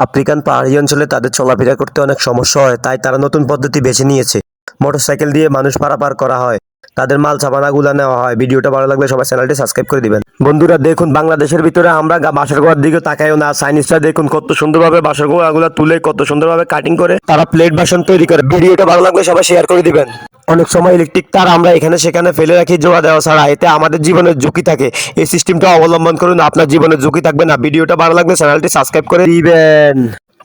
African পাহাড়ি অঞ্চলে তাদের চলাফেরা করতে অনেক সমস্যা হয়, তাই তারা নতুন পদ্ধতি বেছে নিয়েছে। মোটরসাইকেল দিয়ে মানুষ পারাপার করা হয়। তাদের মাল চাপানাগুলা নেওয়া হয়। ভিডিওটা ভালো লাগলে সবাই চ্যানেলটি সাবস্ক্রাইব করে দিবেন। বন্ধুরা, দেখুন, বাংলাদেশের ভিতরে আমরা বাসার গোড়ার দিকে তাকাইও না। চাইনিজরা দেখুন, কত সুন্দরভাবে বাসার গোড়াগুলো তুলে, কত সুন্দরভাবে কাটিং করে, তারা প্লেট বাসন তৈরি করে। ভিডিওটা ভালো লাগলে সবাই শেয়ার করে দিবেন। অনেক সময় ইলেকট্রিক তার আমরা এখানে সেখানে ফেলে রাখি, জোড়া দেওয়া ছাড়া। এতে আমাদের জীবনের ঝুঁকি থাকে। এই সিস্টেমটা অবলম্বন করুন, আপনার জীবনের ঝুঁকি থাকবে না। ভিডিওটা ভালো লাগলে চ্যানেলটি সাবস্ক্রাইব করে দিবেন।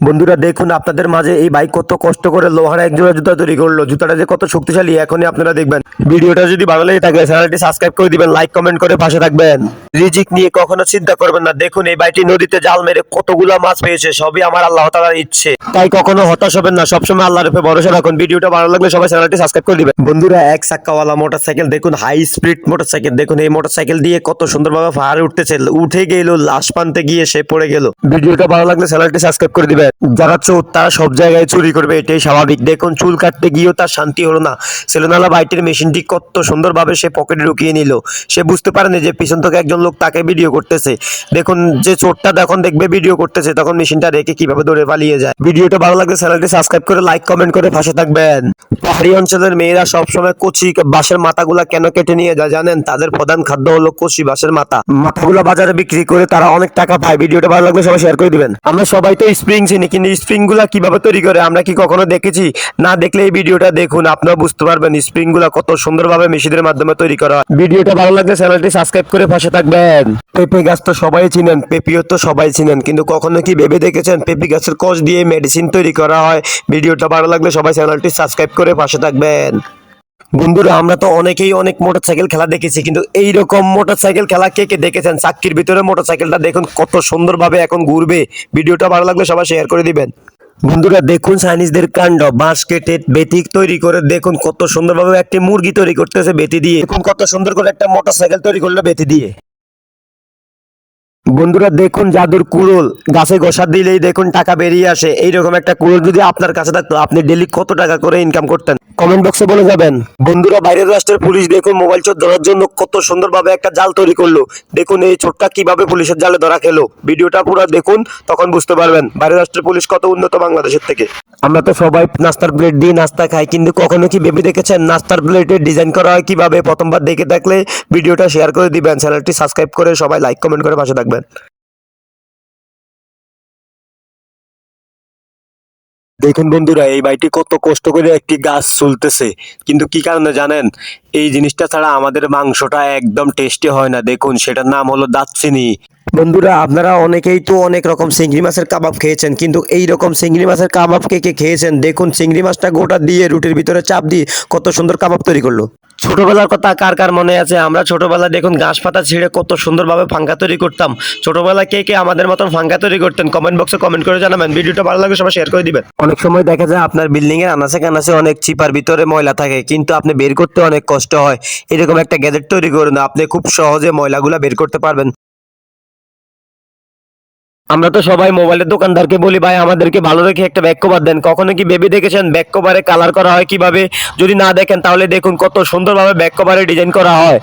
বন্ধুরা দেখুন, আপনাদের মাঝে এই বাইক কত কষ্ট করে লোহার এক জোড়া জুতা তৈরি করল। জুতাটা যে কত শক্তিশালী, এখনই আপনারা দেখবেন। ভিডিওটা যদি ভালো লেগে থাকে, চ্যানেলটি সাবস্ক্রাইব করে দিবেন লাইক কমেন্ট করে পাশে থাকবেন। রিজিক নিয়ে কখনো চিন্তা করবেন না। দেখুন, এই বাইটি নদীতে জাল মেরে কতগুলা মাছ পেয়েছে, সবই আমার আল্লাহ তাআলার ইচ্ছে। তাই কখনো হতাশ হবেন না, সবসময় আল্লাহর উপরে ভরসা রাখুন। ভিডিওটা ভালো লাগলে সবাই চ্যানেলটি সাবস্ক্রাইব করে দিবেন। বন্ধুরা, এক চাক্কাওয়ালা মোটরসাইকেল দেখুন হাই স্পিড মোটরসাইকেল দেখুন, এই মোটরসাইকেল দিয়ে কত সুন্দরভাবে পাহাড়ে উঠতেছে। উঠে গেল, লাশ পানতে গিয়ে সে পড়ে গেল। ভিডিওটা ভালো লাগলে চ্যানেলটি সাবস্ক্রাইব করে দিবেন। যারা চোর তারা সব জায়গায় চুরি করবে, এটাই স্বাভাবিক। দেখুন, চুল কাটতে গিয়েও তার শান্তি হলো না। সেলুনালা বাইটির মেশিনটি কত সুন্দরভাবে সে পকেটে ঢুকিয়ে নিল। সে বুঝতে পারেনি যে পিছন থেকে একজন লোক তাকে ভিডিও করতেছে। দেখুন, যে চোরটা যখন দেখবে ভিডিও করতেছে, তখন মেশিনটা রেখে কীভাবে দৌড়ে পালিয়ে যায়। ভিডিওটা ভালো লাগলে চ্যানেলটি সাবস্ক্রাইব করে লাইক, কমেন্ট করে পাশে থাকবেন। পাহাড়ি অঞ্চলের মেয়েরা সবসময় কচি বাঁশের মাথাগুলা কেন কেটে নিয়ে যায় জানেন? তাদের প্রধান খাদ্য হলো কচি বাঁশের মাথা। মাথাগুলো বাজারে বিক্রি করে তারা অনেক টাকা পায়। ভিডিওটা ভালো লাগলে সবাই শেয়ার করে দিবেন। আমরা সবাই তো স্প্রিং চিনি কিন্তু স্প্রিংগুলা কীভাবে তৈরি করে? আমরা কি কখনো দেখেছি? না দেখলে এই ভিডিওটা দেখুন আপনারা বুঝতে পারবেন স্প্রিংগুলা কত সুন্দরভাবে মেশিনের মাধ্যমে তৈরি করা ভিডিওটা ভালো লাগলে চ্যানেলটি সাবস্ক্রাইব করে পাশে থাকবেন। পেঁপে গাছ তো সবাই চিনেন, পেঁপিও তো সবাই চিনেন, কিন্তু কখনো কি ভেবে দেখেছেন পেঁপে গাছের কষ দিয়ে মেডিসিন তৈরি করা হয়? ভিডিওটা ভালো লাগলে সবাই চ্যানেলটি সাবস্ক্রাইব করে পাশে থাকবেন। বন্ধুরা, আমরা তো অনেকেই অনেক মোটরসাইকেল খেলা দেখেছি, কিন্তু এই রকম মোটরসাইকেল খেলা কে কে দেখেছেন? চাক্কির ভিতরে মোটরসাইকেলটা দেখুন, কত সুন্দরভাবে এখন ঘুরবে। ভিডিওটা ভালো লাগলে সবাই শেয়ার করে দিবেন। বন্ধুরা, দেখুন চাইনিজদের কাণ্ড বাঁশ কেটে বেতি তৈরি করে, দেখুন কত সুন্দরভাবে একটি মুরগি তৈরি করতেছে বেতি দিয়ে। দেখুন কত সুন্দর করে একটা মোটরসাইকেল তৈরি করল বেতি দিয়ে। বন্ধুরা, দেখুন জাদুর কুড়োল, গাছে গোসা দিলেই দেখুন টাকা বেরিয়ে আসে। এইরকম একটা কুড়োল যদি আপনার কাছে থাকতো, আপনি ডেলি কত টাকা করে ইনকাম করতেন? কমেন্ট বক্সে বলে যাবেন। বন্ধুরা বাইরের রাষ্ট্রের পুলিশ দেখুন মোবাইল চোর ধরার জন্য কত সুন্দরভাবে একটা জাল তৈরি করল। দেখুন এই চোরটা কীভাবে পুলিশের জালে ধরা খেলো। ভিডিওটা পুরো দেখুন তখন বুঝতে পারবেন বাইরের রাষ্ট্রের পুলিশ কত উন্নত বাংলাদেশের থেকে। আমরা তো সবাই নাস্তার প্লেট দিয়ে নাস্তা খাই কিন্তু কখনো কি ভেবে দেখেছেন? নাস্তার প্লেটের ডিজাইন করা হয় কীভাবে? প্রথমবার দেখে থাকলে ভিডিওটা শেয়ার করে দিবেন। চ্যানেলটি সাবস্ক্রাইব করে সবাই লাইক কমেন্ট করে পাশে থাকবেন। দেখুন বন্ধুরা, এই বাড়িটি কত কষ্ট করে একটি গাছ চলতেছে। কিন্তু কি কারণে জানেন? এই জিনিসটা ছাড়া আমাদের মাংসটা একদম টেস্টি হয় না। দেখুন, সেটার নাম হলো দাচ্ছিনি বন্ধুরা, আপনারা অনেকেই তো অনেক রকম চিংড়ি মাছের কাবাব খেয়েছেন, কিন্তু এই রকম চিংড়ি মাছের কাবাব কে কে খেয়েছেন? দেখুন, চিংড়ি মাছটা গোটা দিয়ে রুটির ভিতরে চাপ দিয়ে কত সুন্দর কাবাব তৈরি করল। ছোটবেলার কথা কার কার মনে আছে? আমরা ছোটবেলায় দেখুন গাছ পাতা ছিঁড়ে কত সুন্দরভাবে ফাঙ্কা তৈরি করতাম। ছোটবেলায় কে কে আমাদের মতন ফাঙ্কা তৈরি করতেন কমেন্ট বক্সে কমেন্ট করে জানাবেন। ভিডিওটা ভালো লাগে সবাই শেয়ার করে দিবেন। অনেক সময় দেখা যায় আপনার বিল্ডিং এর আনাচে কানাচে অনেক চিপার ভিতরে ময়লা থাকে, কিন্তু আপনি বের করতে অনেক কষ্ট হয়। এরকম একটা গ্যাজেট তৈরি করুন, আপনি খুব সহজে ময়লাগুলা বের করতে পারবেন। আমরা তো সবাই মোবাইলের দোকানদারকে বলি, ভাই, আমাদেরকে ভালো রেখে একটা ব্যাক কভার দেন। কখনো কি ভেবে দেখেছেন ব্যাক কভারে কালার করা হয় কীভাবে? যদি না দেখেন, তাহলে দেখুন কত সুন্দরভাবে ব্যাক কভারে ডিজাইন করা হয়।